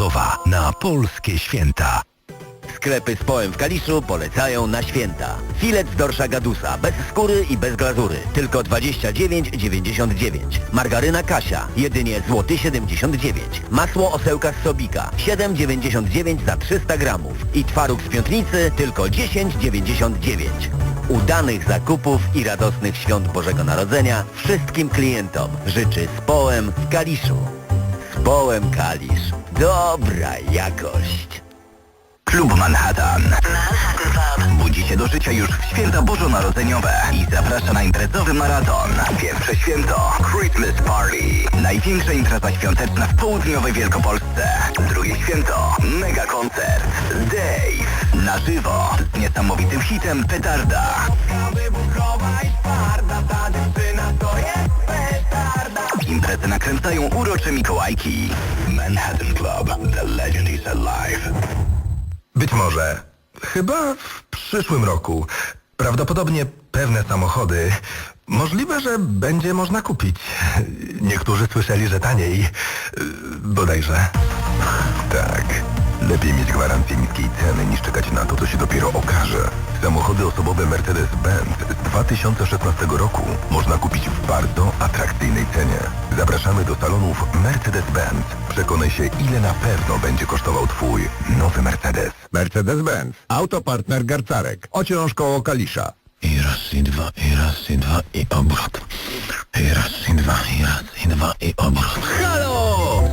narodowa na polskie święta. Sklepy z połem w Kaliszu polecają na święta. Filet z dorsza gadusa, bez skóry i bez glazury, tylko 29,99. Margaryna Kasia, jedynie złoty 79. Masło osełka z Sobika, 7,99 za 300 gramów. I twaróg z Piątnicy, tylko 10,99. Udanych zakupów i radosnych świąt Bożego Narodzenia wszystkim klientom życzy z połem w Kaliszu. Z połem Kalisz. Dobra jakość. Klub Manhattan. Budzi się do życia już w święta bożonarodzeniowe i zaprasza na imprezowy maraton. Pierwsze święto Christmas Party. Największa impreza świąteczna w południowej Wielkopolsce. Drugie święto mega koncert. Na żywo z niesamowitym hitem Petarda. Imprezę nakręcają urocze Mikołajki. Manhattan Club. The legend is alive. Być może. Chyba w przyszłym roku. Prawdopodobnie pewne samochody. Możliwe, że będzie można kupić. Niektórzy słyszeli, że taniej. Yy, Bodajże. Tak. Lepiej mieć gwarancję niskiej ceny niż czekać na to, co się dopiero okaże. Samochody osobowe Mercedes-Benz z 2016 roku można kupić w bardzo atrakcyjnej cenie. Zapraszamy do salonów Mercedes-Benz. Przekonaj się, ile na pewno będzie kosztował Twój nowy Mercedes. Mercedes-Benz. Autopartner Garcarek. Ociąż koło Kalisza. I raz, i dwa, i raz, i dwa, i obrót. I raz, i dwa, i raz, i dwa, i obrót. Halo!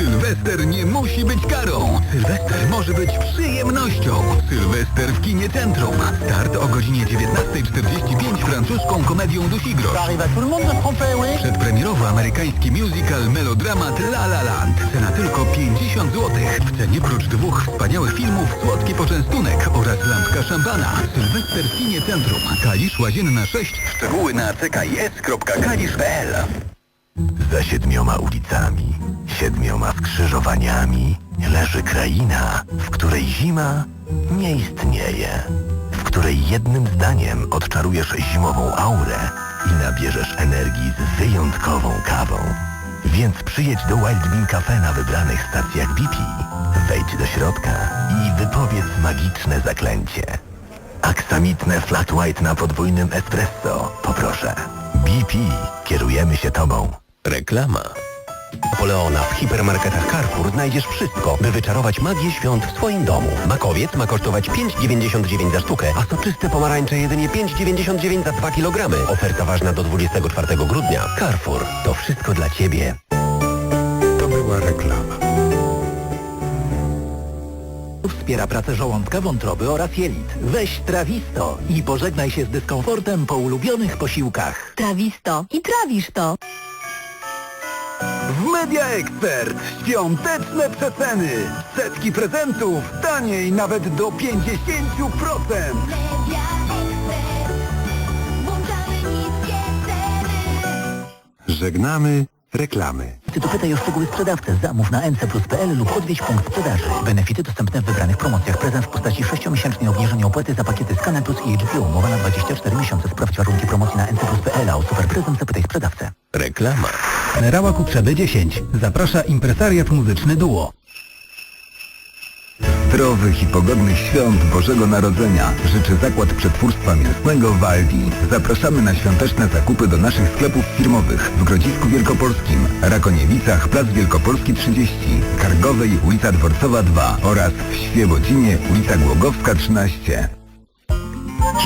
Sylwester nie musi być karą. Sylwester może być przyjemnością. Sylwester w kinie Centrum. Start o godzinie 19.45 francuską komedią Dusigrosz. Przedpremierowy amerykański musical melodramat La La Land. Cena tylko 50 zł. W cenie prócz dwóch wspaniałych filmów słodki poczęstunek oraz lampka szampana. Sylwester w kinie Centrum. Kalisz Łazienna 6. Szczegóły na ckis.kalisz.pl Za siedmioma ulicami, siedmioma skrzyżowaniami leży kraina, w której zima nie istnieje, w której jednym zdaniem odczarujesz zimową aurę i nabierzesz energii z wyjątkową kawą. Więc przyjedź do Wild Bean Cafe na wybranych stacjach BP, wejdź do środka i wypowiedz magiczne zaklęcie. Aksamitne flat white na podwójnym espresso, poproszę. BP, kierujemy się Tobą. Reklama. Napoleona w hipermarketach Carrefour znajdziesz wszystko, by wyczarować magię świąt w swoim domu. Makowiec ma kosztować 5,99 za sztukę, a soczyste pomarańcze jedynie 5,99 za 2 kg. Oferta ważna do 24 grudnia. Carrefour. To wszystko dla Ciebie. To była reklama. Wspiera pracę żołądka, wątroby oraz jelit. Weź Trawisto i pożegnaj się z dyskomfortem po ulubionych posiłkach. Trawisto i trawisz to. W Media Expert świąteczne przeceny. Setki prezentów, taniej nawet do 50%. Żegnamy reklamy. Ty dopytaj o szczegóły sprzedawcę. Zamów na ncplus.pl lub odwiedź punkt sprzedaży. Benefity dostępne w wybranych promocjach. Prezent w postaci 6-miesięcznej obniżenia opłaty za pakiety Scan Plus i HBO. Umowa na 24 miesiące. Sprawdź warunki promocji na ncplus.pl. A o super prezent zapytaj sprzedawcę. Reklama. Generała Kutrzeby 10. Zaprasza impresariat muzyczny Duo. Zdrowych i pogodnych świąt Bożego Narodzenia życzy Zakład Przetwórstwa Mięsnego Waldi. Zapraszamy na świąteczne zakupy do naszych sklepów firmowych w Grodzisku Wielkopolskim, Rakoniewicach, Plac Wielkopolski 30, Kargowej, ulica Dworcowa 2 oraz w Świebodzinie, ulica Głogowska 13.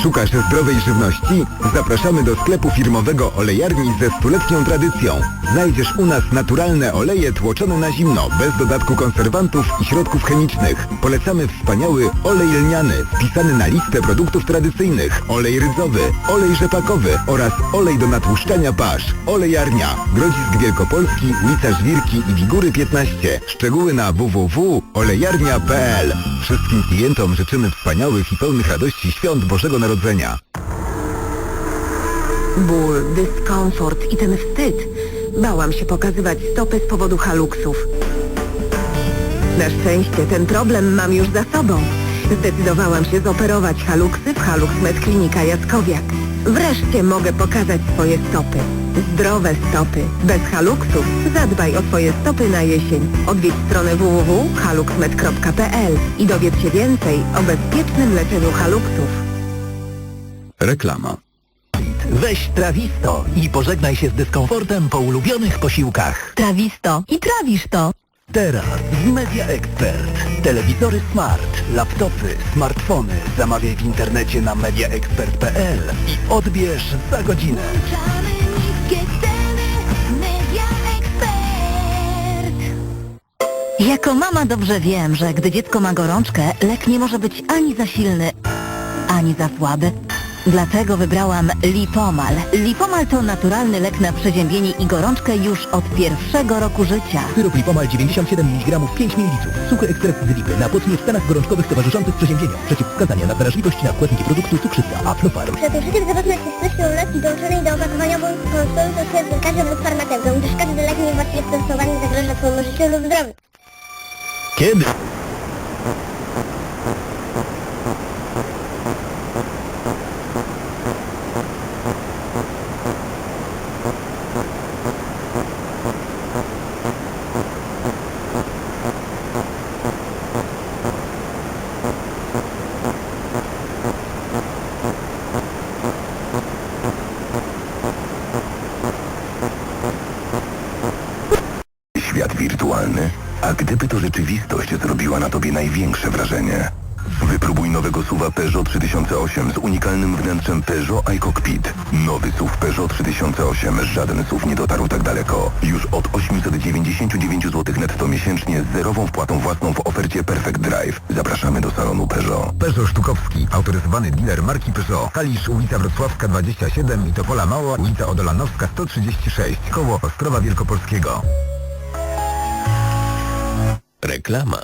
Szukasz zdrowej żywności? Zapraszamy do sklepu firmowego olejarni ze stuletnią tradycją. Znajdziesz u nas naturalne oleje tłoczone na zimno, bez dodatku konserwantów i środków chemicznych. Polecamy wspaniały olej lniany, wpisany na listę produktów tradycyjnych, olej rydzowy, olej rzepakowy oraz olej do natłuszczania pasz. Olejarnia, Grodzisk Wielkopolski, ulica Żwirki i Wigury 15. Szczegóły na www.olejarnia.pl Wszystkim klientom życzymy wspaniałych i pełnych radości świąt Bożego Narodzenia. Ból, dyskomfort i ten wstyd. Bałam się pokazywać stopy z powodu haluksów. Na szczęście ten problem mam już za sobą. Zdecydowałam się zoperować haluksy w Halux Med Klinika Jaskowiak. Wreszcie mogę pokazać swoje stopy. Zdrowe stopy, bez haluksów. Zadbaj o swoje stopy na jesień. Odwiedź stronę www.haluxmed.pl i dowiedz się więcej o bezpiecznym leczeniu haluksów. Reklama. Weź Trawisto i pożegnaj się z dyskomfortem po ulubionych posiłkach. Trawisto i trawisz to. Teraz w Media Expert. Telewizory smart, laptopy, smartfony. Zamawiaj w internecie na mediaexpert.pl i odbierz za godzinę. Włączamy niskie ceny, Media Expert. Jako mama dobrze wiem, że gdy dziecko ma gorączkę, lek nie może być ani za silny, ani za słaby. Dlatego wybrałam Lipomal. Lipomal to naturalny lek na przeziębienie i gorączkę już od pierwszego roku życia. Syrop Lipomal 97 mg 5 ml. Suchy ekstrakt z lipy na w stanach gorączkowych towarzyszących przeziębieniom. Przeciwwskazania na wrażliwość na składniki produktu cukrzyca Aflofarm. Przed użyciem zapoznać się z treścią ulotki dołączonej do opakowania bądź konsultuj się z lekarzem lub farmaceutą, gdyż każdy lek niewłaściwie stosowany zagraża Twojemu życiu lub zdrowiu. Kiedy? Gdyby to rzeczywistość zrobiła na tobie największe wrażenie? Wypróbuj nowego SUVa Peugeot 3008 z unikalnym wnętrzem Peugeot iCockpit. Nowy SUV Peugeot 3008. Żaden SUV nie dotarł tak daleko. Już od 899 zł netto miesięcznie z zerową wpłatą własną w ofercie Perfect Drive. Zapraszamy do salonu Peugeot. Peugeot Sztukowski, autoryzowany dealer marki Peugeot. Kalisz, ulica Wrocławska 27 i Topola Mała, ulica Odolanowska 136, koło Ostrowa Wielkopolskiego. Reklama.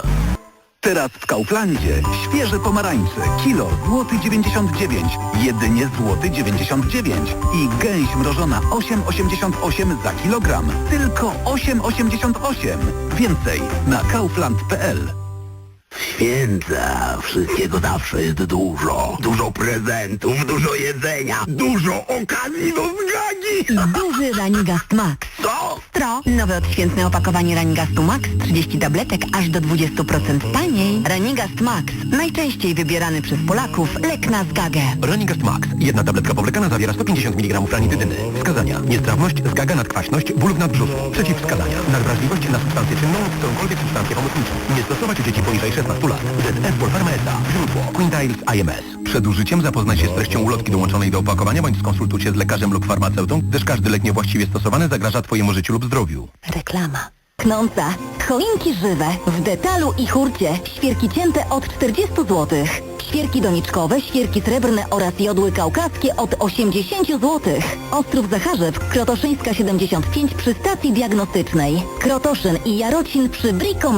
Teraz w Kauflandzie świeże pomarańcze, kilo złoty 99, jedynie złoty 99 i gęś mrożona 8,88 za kilogram, tylko 8,88. Więcej na kaufland.pl Święta, wszystkiego zawsze jest dużo. Dużo prezentów, dużo jedzenia, dużo okazji do zgagi. Duży Ranigast Max. Co? Stro. Nowe odświętne opakowanie Ranigastu Max. 30 tabletek aż do 20% taniej. Ranigast Max. Najczęściej wybierany przez Polaków lek na zgagę. Ranigast Max. Jedna tabletka powlekana zawiera 150 mg ranitydyny. Wskazania. Niestrawność, zgaga, nadkwaśność, ból w nadbrzuchu. Przeciwwskazania. Nadwrażliwość na substancję czynną lub którąkolwiek substancję pomocniczą. Nie stosować u dzieci poniżej 16 lat. ZS Polpharma S.A. Źródło. Quintiles IMS. Przed użyciem zapoznaj się z treścią ulotki dołączonej do opakowania bądź skonsultuj się z lekarzem lub farmaceutą, gdyż każdy lek niewłaściwie stosowany zagraża Twojemu życiu lub zdrowiu. Reklama. Knąca. Choinki żywe. W detalu i hurcie. Świerki cięte od 40 zł. Świerki doniczkowe, świerki srebrne oraz jodły kaukaskie od 80 zł. Ostrów Zacharzew, Krotoszyńska 75 przy stacji diagnostycznej. Krotoszyn i Jarocin przy Brico.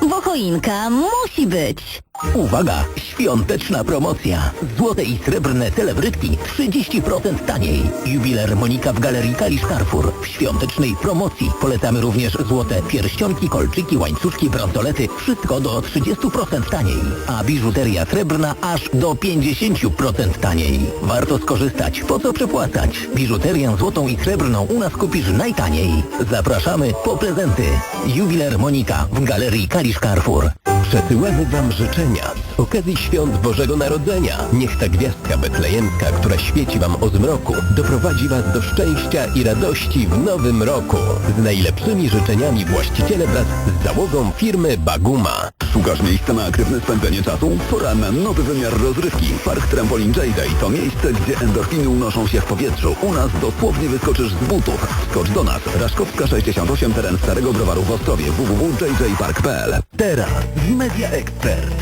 Bo choinka musi być. Uwaga! Świąteczna promocja. Złote i srebrne celebrytki 30% taniej. Jubiler Monika w Galerii Kalisz Carrefour. W świątecznej promocji polecamy również złote pierścionki, kolczyki, łańcuszki, bransolety. Wszystko do 30% taniej. A biżuteria srebrna aż do 50% taniej. Warto skorzystać. Po co przepłacać? Biżuterię złotą i srebrną u nas kupisz najtaniej. Zapraszamy po prezenty. Jubiler Monika w Galerii Kalisz Carrefour. Przesyłamy Wam życzenia okazji Świąt Bożego Narodzenia. Niech ta gwiazdka betlejemska, która świeci Wam o zmroku, doprowadzi Was do szczęścia i radości w nowym roku. Z najlepszymi życzeniami właściciele wraz z załogą firmy Baguma. Szukasz miejsca na aktywne spędzenie czasu? Pora na nowy wymiar rozrywki. Park Trampolin JJ to miejsce, gdzie endorfiny unoszą się w powietrzu. U nas dosłownie wyskoczysz z butów. Skocz do nas. Raszkowska 68, teren Starego Browaru w Ostrowie. www.jjpark.pl Teraz w Media Expert.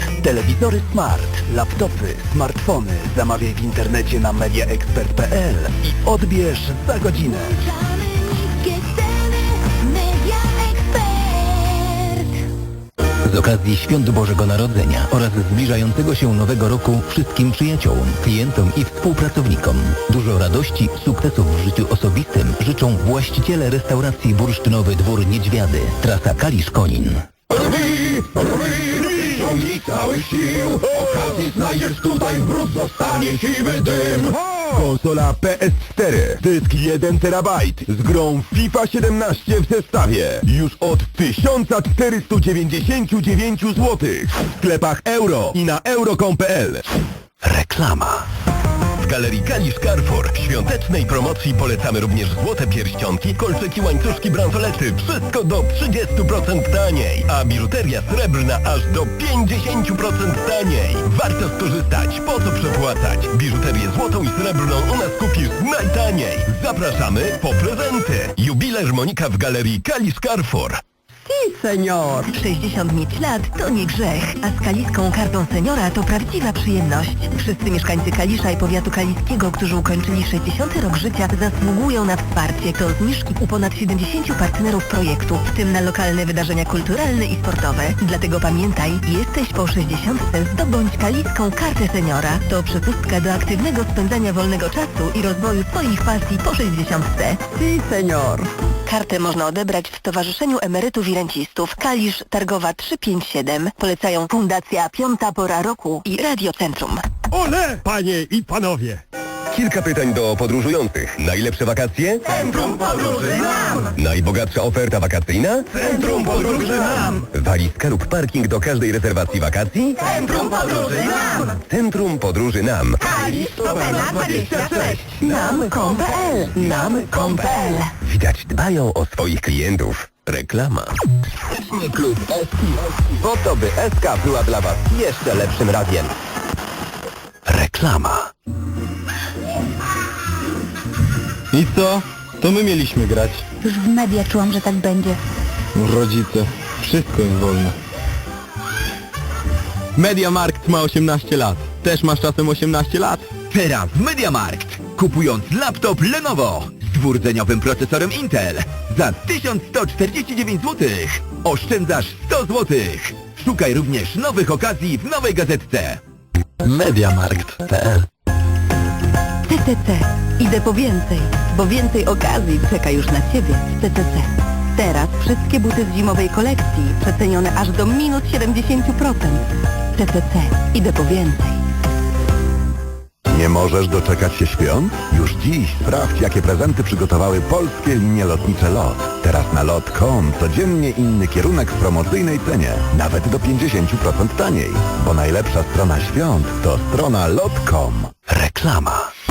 Telewizory smart, laptopy, smartfony. Zamawiaj w internecie na mediaexpert.pl i odbierz za godzinę. Włączamy niskie ceny, Media Expert. Z okazji Świąt Bożego Narodzenia oraz zbliżającego się Nowego Roku wszystkim przyjaciołom, klientom i współpracownikom dużo radości, sukcesów w życiu osobistym życzą właściciele restauracji Bursztynowy Dwór Niedźwiady, trasa Kalisz-Konin. Całych sił Okazji znajdziesz tutaj, wrót zostanie siwy dym Konsola PS4, dysk 1 TB z grą FIFA 17 w zestawie. Już od 1499 zł. W sklepach euro i na euro.com.pl. Reklama. W Galerii Kalisz Carrefour w świątecznej promocji polecamy również złote pierścionki, kolczyki, łańcuszki, bransolety. Wszystko do 30% taniej, a biżuteria srebrna aż do 50% taniej. Warto skorzystać, po co przepłacać? Biżuterię złotą i srebrną u nas kupisz najtaniej. Zapraszamy po prezenty. Jubiler Monika w Galerii Kalisz Carrefour. Senior! 60 mieć lat to nie grzech, a z kaliską kartą seniora to prawdziwa przyjemność. Wszyscy mieszkańcy Kalisza i powiatu kaliskiego, którzy ukończyli 60 rok życia, zasługują na wsparcie. To zniżki u ponad 70 partnerów projektu, w tym na lokalne wydarzenia kulturalne i sportowe. Dlatego pamiętaj, jesteś po 60 zdobądź kaliską kartę seniora. To przepustka do aktywnego spędzania wolnego czasu i rozwoju swoich pasji po 60. Ty, senior! Kartę można odebrać w Stowarzyszeniu Emerytów i Rencistów Kalisz Targowa 357. Polecają Fundacja Piąta Pora Roku i Radio Centrum. Ole, panie i panowie! Kilka pytań do podróżujących. Najlepsze wakacje? Centrum Podróży NAM! Najbogatsza oferta wakacyjna? Centrum Podróży NAM! Walizka lub parking do każdej rezerwacji wakacji? Centrum Podróży NAM! Centrum Podróży NAM. Nam.com.pl Nam.com.pl Widać dbają o swoich klientów. Reklama. Klub Eski. Po to, by SK była dla Was jeszcze lepszym radiem. Reklama. I co? To my mieliśmy grać. Już w media czułam, że tak będzie. Rodzice. Wszystko im wolne. Mediamarkt ma 18 lat. Też masz czasem 18 lat? Teraz Mediamarkt. Kupując laptop Lenovo z dwurdzeniowym procesorem Intel za 1149 zł. Oszczędzasz 100 zł. Szukaj również nowych okazji w nowej gazetce. Mediamarkt.pl CCC. Idę po więcej, bo więcej okazji czeka już na Ciebie w. Teraz wszystkie buty z zimowej kolekcji przecenione aż do minus 70%. CCC. Idę po więcej. Nie możesz doczekać się świąt? Już dziś sprawdź, jakie prezenty przygotowały polskie linie lotnicze LOT. Teraz na lot.com codziennie inny kierunek w promocyjnej cenie. Nawet do 50% taniej. Bo najlepsza strona świąt to strona lot.com. Reklama.